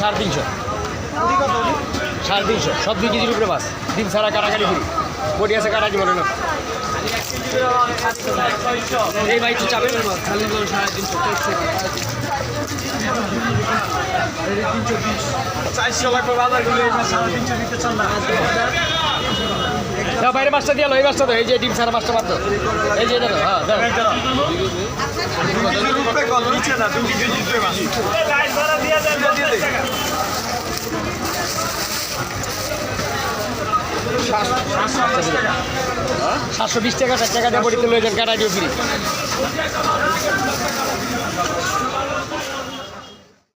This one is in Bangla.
সাড়ে তিনশো। সাড়ে তিনশো, সব কেজির উপরে মাছ। ডিম ছাড়া কাটাকাটি করি বডি আছে কাটাকি মনে না। এই ভাই চাপেন চারশো লাগবে বাজার সাড়ে তিনশো দিতে চান না। দাও বাইরে মাছটা দিয়ে এই মাছটা তো এই যে ডিম ছাড়া মাছটা মাত্র। এই যে এটা হ্যাঁ দাও। নিচে না দুই কেজি দুই মাছ দিয়ে দে সাতশো বিশ টাকা ষাট টাকা দিয়ে বডিতে কাটা দিয়ে ফ্রি।